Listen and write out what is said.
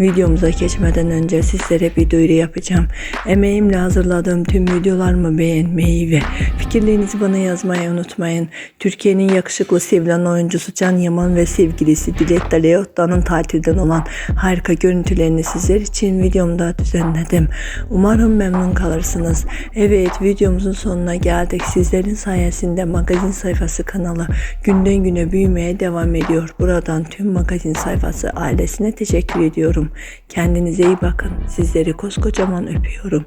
Videomuza geçmeden önce sizlere bir duyuru yapacağım. Emeğimle hazırladığım tüm videolarımı beğenmeyi ve fikirlerinizi bana yazmayı unutmayın. Türkiye'nin yakışıklı sevilen oyuncusu Can Yaman ve sevgilisi Dilek Leotta'nın tatilden olan harika görüntülerini sizler için videomda düzenledim. Umarım memnun kalırsınız. Evet videomuzun sonuna geldik. Sizlerin sayesinde magazin sayfası kanalı günden güne büyümeye devam ediyor. Buradan tüm magazin sayfası ailesine teşekkür ediyorum. Kendinize iyi bakın. Sizleri koskocaman öpüyorum.